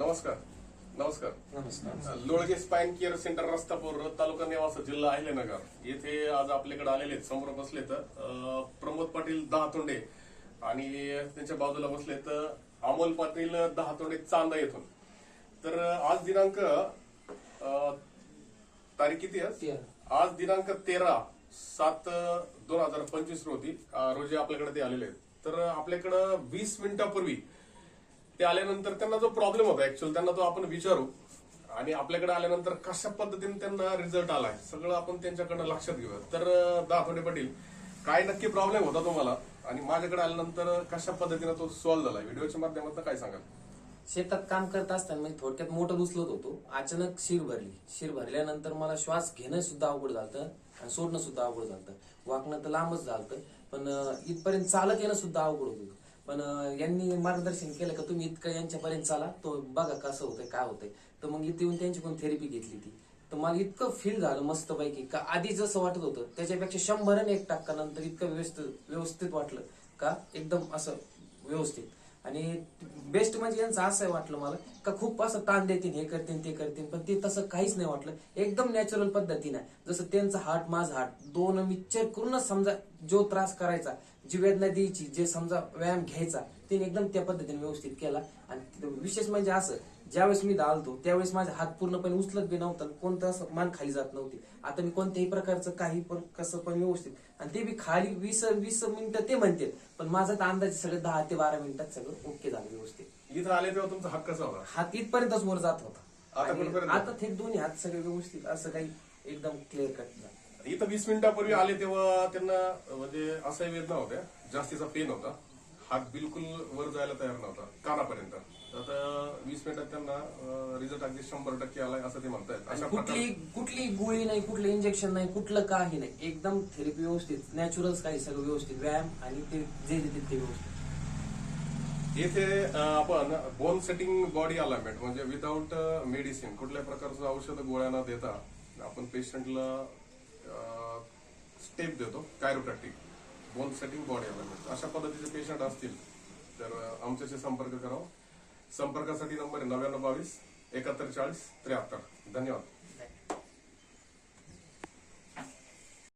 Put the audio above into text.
नमस्कार. नमस्कार. नमस्कार. Lolge spine care centre Rastapur taluka Nevasa जिल्हा अहिल्यानगर येथे आज आपल्याकडे आलेले समोर बसले तर प्रमोद पाटील दहातोंडे आणि त्यांच्या बाजूला बसले तर अमोल पाटील दहातोंडे चांदा येथून. तर आज दिनांक अं, तारीख किती आहे. आज दिनांक तेरा सात दोन हजार पंचवीस रोजी रोजी आपल्याकडे ते आलेले आहेत. तर आपल्याकडं वीस मिनिटापूर्वी ते आल्यानंतर त्यांना जो प्रॉब्लेम होता ऍक्च्युअली त्यांना तो आपण विचारू. आणि आपल्याकडे आल्यानंतर कशा पद्धतीने त्यांना रिझल्ट आलाय सगळं आपण त्यांच्याकडनं लक्षात घेऊया तर अं, पाटील काय नक्की प्रॉब्लेम होता तुम्हाला? आणि माझ्याकडे आल्यानंतर कशा पद्धतीने तो सॉल्व्ह झाला? व्हिडिओच्या माध्यमातून काय सांगाल? शेतात काम करत असताना मी थोडक्यात मोठं उचलत होतो. अचानक शिर भरली. शिर भरल्यानंतर मला श्वास घेणं सुद्धा अवघड झालं आणि सोडणं सुद्धा अवघड झालं वाकणं तर लांबच झालं पण इथपर्यंत चालत येणं सुद्धा अवघड होतं. पण यांनी मार्गदर्शन केलं का तुम्ही इतकं यांच्यापर्यंत चाला तो बघा कसं होतंय काय होतंय. तर मग इथे येऊन त्यांची पण थेरपी घेतली ती. तर मला इतकं फील झालं मस्त पैकी का आधी जसं वाटत होतं त्याच्यापेक्षा शंभर एक टक्का नंतर इतकं व्यवस्थित व्यवस्थित वाटलं का? एकदम असं व्यवस्थित. आणि बेस्ट म्हणजे यांचं असं वाटलं मला का खूप असं ताण देतील हे करतील ते करतील पण ते तसं काहीच नाही वाटलं. एकदम नॅचरल पद्धतीनं आहे. जसं त्यांचं हार्ट माझं हार्ट दोन विचार करूनच समजा जो त्रास करायचा जी वेदना द्यायची जे समजा व्यायाम घ्यायचा त्याने एकदम त्या पद्धतीने व्यवस्थित केला. आणि विशेष म्हणजे असं ज्यावेळेस मी दालतो त्यावेळेस माझा हात पूर्णपणे उचलत बी नव्हता कोणतं असं मान खाली जात नव्हती. आता मी कोणत्याही प्रकारचं काही पण कसं पण व्यवस्थित आणि ते बी खाली वीस वीस मिनिटं ते म्हणते पण माझा तर अंदाजे सगळं दहा ते बारा मिनिटात सगळं ओके झालं व्यवस्थित. इथं आले तेव्हा तुमचा हात कसा होता? हात इथपर्यंतच वर जात होता. आता आणि कुठपर्यंत? आता ते दोन्ही हात सगळे व्यवस्थित असं काही एकदम क्लिअर कट झालं. इथं वीस मिनिटापूर्वी आले तेव्हा त्यांना म्हणजे असाही वेदना होत्या. जास्तीचा पेन होता. हात बिलकुल वर जायला तयार नव्हता कानापर्यंत. आता वीस मिनिटात त्यांना रिझल्ट अगदी शंभर टक्के आलाय असं ते म्हणतायत. आणि अशा कुठली प्रकारे कुठली गोळी नाही कुठलं इंजेक्शन नाही कुठलं काही नाही. एकदम थेरपी व्यवस्थित नॅचरल्स काही सगळं व्यवस्थित व्यायाम आणि ते जे देते ते व्यवस्थित. येथे आपण बोन सेटिंग बॉडी अलाइनमेंट म्हणजे विदाऊट मेडिसिन कुठल्या प्रकारचं औषध गोळ्या न देता आपण पेशंटला स्टेप देतो chiropractic bone setting body alignment अशा पद्धतीचे पेशंट असतील तर आमच्याशी संपर्क करावा. संपर्कासाठी नंबर आहे नव्याण्णव बावीस एकाहत्तर चाळीस त्र्याहत्तर. धन्यवाद.